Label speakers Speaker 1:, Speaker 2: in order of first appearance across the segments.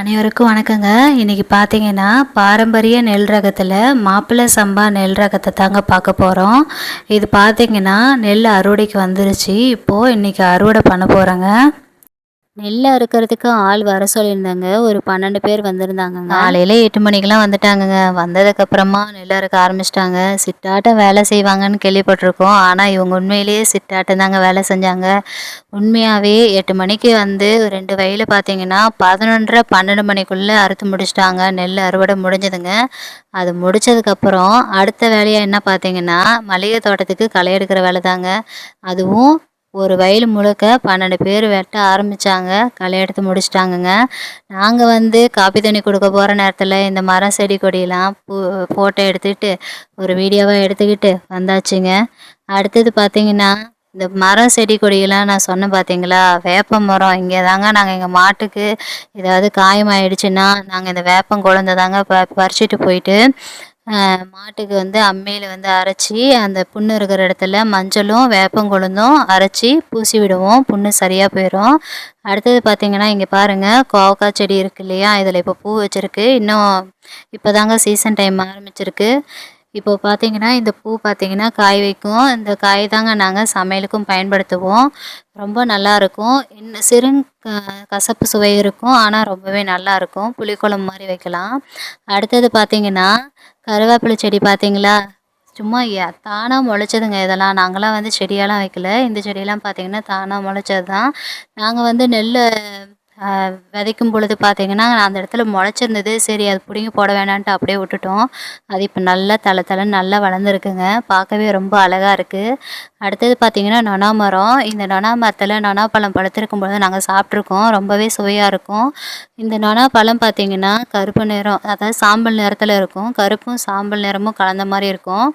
Speaker 1: அனைவருக்கும் வணக்கங்க. இன்றைக்கி பார்த்தீங்கன்னா பாரம்பரிய நெல் ரகத்தில் மாப்பிள்ளை சம்பா நெல் ரகத்தை தாங்க பார்க்க போகிறோம் இது பார்த்தீங்கன்னா நெல் அறுவடைக்கு வந்துருச்சு. இப்போது இன்றைக்கி அறுவடை பண்ண போகிறேங்க
Speaker 2: நெல் அறுக்கிறதுக்கு ஆள் வர சொல்லியிருந்தாங்க. ஒரு பன்னெண்டு பேர் வந்திருந்தாங்கங்க.
Speaker 1: காலையில் எட்டு மணிக்கெலாம் வந்துட்டாங்கங்க. வந்ததுக்கப்புறமா நெல் அறுக்க ஆரம்பிச்சிட்டாங்க. சிட்டாட்டம் வேலை செய்வாங்கன்னு கேள்விப்பட்டிருக்கோம். ஆனால் இவங்க உண்மையிலேயே சிட்டாட்டம் தாங்க வேலை செஞ்சாங்க. உண்மையாகவே எட்டு மணிக்கு வந்து ரெண்டு வயல் பார்த்தீங்கன்னா பதினொன்றரை பன்னெண்டு மணிக்குள்ளே அறுத்து முடிச்சிட்டாங்க. நெல் அறுவடை முடிஞ்சதுங்க. அது முடித்ததுக்கப்புறம் அடுத்த வேலையாக என்ன பார்த்தீங்கன்னா மளிகை தோட்டத்துக்கு களை எடுக்கிற வேலை தாங்க அதுவும் ஒரு வயல் முழுக்க பன்னெண்டு பேர் வெட்ட ஆரம்பித்தாங்க களை எடுத்து முடிச்சிட்டாங்கங்க. நாங்கள் வந்து காப்பி தண்ணி கொடுக்க போகிற நேரத்தில் இந்த மரம் செடி கொடியெல்லாம் பூ ஃபோட்டோ எடுத்துக்கிட்டு ஒரு வீடியோவாக எடுத்துக்கிட்டு வந்தாச்சுங்க. அடுத்தது பார்த்திங்கன்னா இந்த மரம் செடி கொடியெல்லாம் நான் சொன்னேன் பார்த்தீங்களா வேப்ப மரம். இங்கே தாங்க நாங்கள் எங்கள் மாட்டுக்கு ஏதாவது காயமாயிடுச்சுன்னா நாங்கள் இந்த வேப்பம் குழந்தை தாங்க ப பறிச்சிட்டு போயிட்டு மாட்டுக்கு வந்து அம்மியில் வந்து அரைச்சி அந்த புண்ணு இருக்கிற இடத்துல மஞ்சளும் வேப்பங்கொழுந்தும் அரைச்சி பூசி விடுவோம். புண்ணு சரியாக போயிடும் அடுத்தது பார்த்திங்கன்னா இங்கே பாருங்கள் கோவக்காய் செடி இருக்கு இல்லையா? இதில் இப்போ பூ வச்சுருக்கு. இன்னும் இப்போ தாங்க சீசன் டைம் ஆரம்பிச்சிருக்கு. இப்போ பார்த்தீங்கன்னா இந்த பூ பார்த்தீங்கன்னா காய் வைக்கும். இந்த காய் தாங்க நாங்கள் சமையலுக்கும் பயன்படுத்துவோம். ரொம்ப நல்லாயிருக்கும். இன்னும் சிறு கசப்பு சுவை இருக்கும். ஆனால் ரொம்பவே நல்லாயிருக்கும். புளிக்குழம்பு மாதிரி வைக்கலாம். அடுத்தது பார்த்திங்கன்னா கருவேப்பிலை செடி பார்த்தீங்களா சும்மா தானாக முளைச்சதுங்க இதெல்லாம். நாங்களாம் வந்து செடியெல்லாம் வைக்கல. இந்த செடியெல்லாம் பார்த்திங்கன்னா தானாக முளைச்சது தான் நாங்கள் வந்து நெல் விதைக்கும் பொழுது பார்த்தீங்கன்னா அந்த இடத்துல முளைச்சிருந்தது. சரி அது பிடுங்கி போட வேணான்ட்டு அப்படியே விட்டுட்டோம். அது இப்போ நல்லா தலை தலை நல்லா வளர்ந்துருக்குங்க. பார்க்கவே ரொம்ப அழகாக இருக்குது அடுத்தது பார்த்திங்கன்னா நொனா மரம். இந்த நொனா மரத்தில் நொனா பழம் பழுத்திருக்கும் பொழுது நாங்கள் சாப்பிட்ருக்கோம் ரொம்பவே சுவையாக இருக்கும். இந்த நொனா பழம் பார்த்திங்கன்னா கருப்பு நிறம் அதாவது சாம்பல் நிறத்தில் இருக்கும். கருப்பும் சாம்பல் நிறமும் கலந்த மாதிரி இருக்கும்.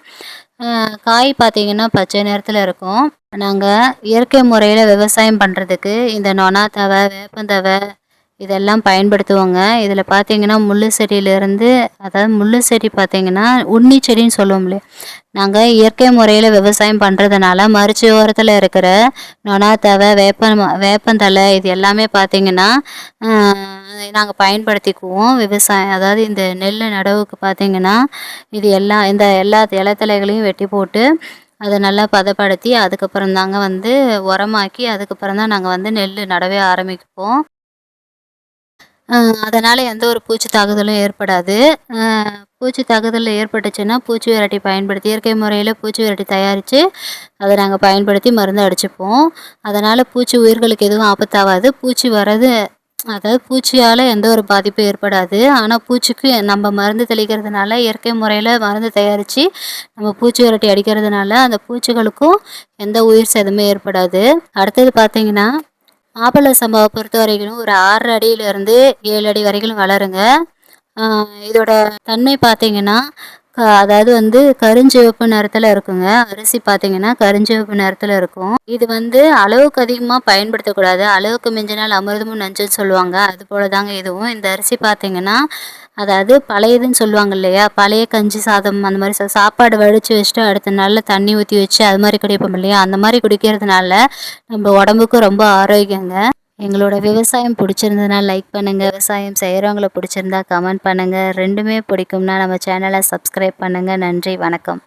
Speaker 1: காய் பார்த்திங்கன்னா பச்சை நிறத்தில் இருக்கும். நாங்கள் இயற்கை முறையில் விவசாயம் பண்ணுறதுக்கு இந்த நொனா தவை வேப்பந்தவை இதெல்லாம் பயன்படுத்துவோங்க. இதில் பார்த்தீங்கன்னா முள்ளு செடியிலேருந்து அதாவது முள்ளு செடி பார்த்தீங்கன்னா உண்ணி செடின்னு சொல்லுவோம் இல்லையா நாங்கள் இயற்கை முறையில் விவசாயம் பண்ணுறதுனால மறுச்சு ஓரத்தில் இருக்கிற நொனாத்தவை வேப்பம் வேப்ப வேப்பந்தலை இது எல்லாமே பார்த்திங்கன்னா நாங்கள் பயன்படுத்திக்குவோம். விவசாயம் அதாவது இந்த நெல் நடவுக்கு பார்த்திங்கன்னா இது எல்லா இந்த எல்லா இலைத்தலைகளையும் வெட்டி போட்டு அதை நல்லா பதப்படுத்தி அதுக்கப்புறம் தாங்க வந்து உரமாக்கி அதுக்கப்புறம் தான் நாங்கள் வந்து நெல் நடவே ஆரம்பிப்போம். அதனால் எந்த ஒரு பூச்சி தாக்குதலும் ஏற்படாது. பூச்சி தாக்குதல் ஏற்பட்டுச்சுன்னா பூச்சி விரட்டி பயன்படுத்தி இயற்கை முறையில் பூச்சி விரட்டி தயாரித்து அதை நாங்கள் பயன்படுத்தி மருந்து அடிச்சுப்போம். அதனால் பூச்சி உயிர்களுக்கு எதுவும் ஆபத்தாகாது. பூச்சி வர்றது அதாவது பூச்சியால் எந்த ஒரு பாதிப்பும் ஏற்படாது. ஆனால் பூச்சிக்கு நம்ம மருந்து தெளிக்கிறதுனால இயற்கை முறையில் மருந்து தயாரித்து நம்ம பூச்சி விரட்டி அடிக்கிறதுனால அந்த பூச்சிகளுக்கும் எந்த உயிர் சேதமும் ஏற்படாது. அடுத்தது பார்த்திங்கன்னா மாப்பிள்ளை சம்பாவை பொறுத்த வரைக்கும் ஒரு ஆறு அடியிலேருந்து ஏழு அடி வரைக்கும் வளருங்க. இதோட தன்மை பார்த்திங்கன்னா அதாவது வந்து கருஞ்சிவப்பு நிறத்தில் இருக்குங்க. அரிசி பார்த்தீங்கன்னா கருஞ்சிவப்பு நிறத்தில் இருக்கும். இது வந்து அளவுக்கு அதிகமாக பயன்படுத்தக்கூடாது. அளவுக்கு மிஞ்சினால் அமிர்தமும் நஞ்சுன்னு சொல்லுவாங்க. அது போல தாங்க இதுவும். இந்த அரிசி பார்த்தீங்கன்னா அதாவது பழையதுன்னு சொல்லுவாங்க இல்லையா? பழைய கஞ்சி சாதம் அந்த மாதிரி சாப்பாடு வடித்து வச்சுட்டு அடுத்த நாளில் தண்ணி ஊற்றி வச்சு அது மாதிரி குடிப்போம் இல்லையா? அந்த மாதிரி குடிக்கிறதுனால நம்ம உடம்புக்கும் ரொம்ப ஆரோக்கியங்க. எங்களோட விவசாயம் பிடிச்சிருந்ததுனா லைக் பண்ணுங்கள் விவசாயம் செய்கிறவங்கள பிடிச்சிருந்தா கமெண்ட் பண்ணுங்கள் ரெண்டுமே பிடிக்கும்னா நம்ம சேனலை சப்ஸ்கிரைப் பண்ணுங்கள் நன்றி வணக்கம்.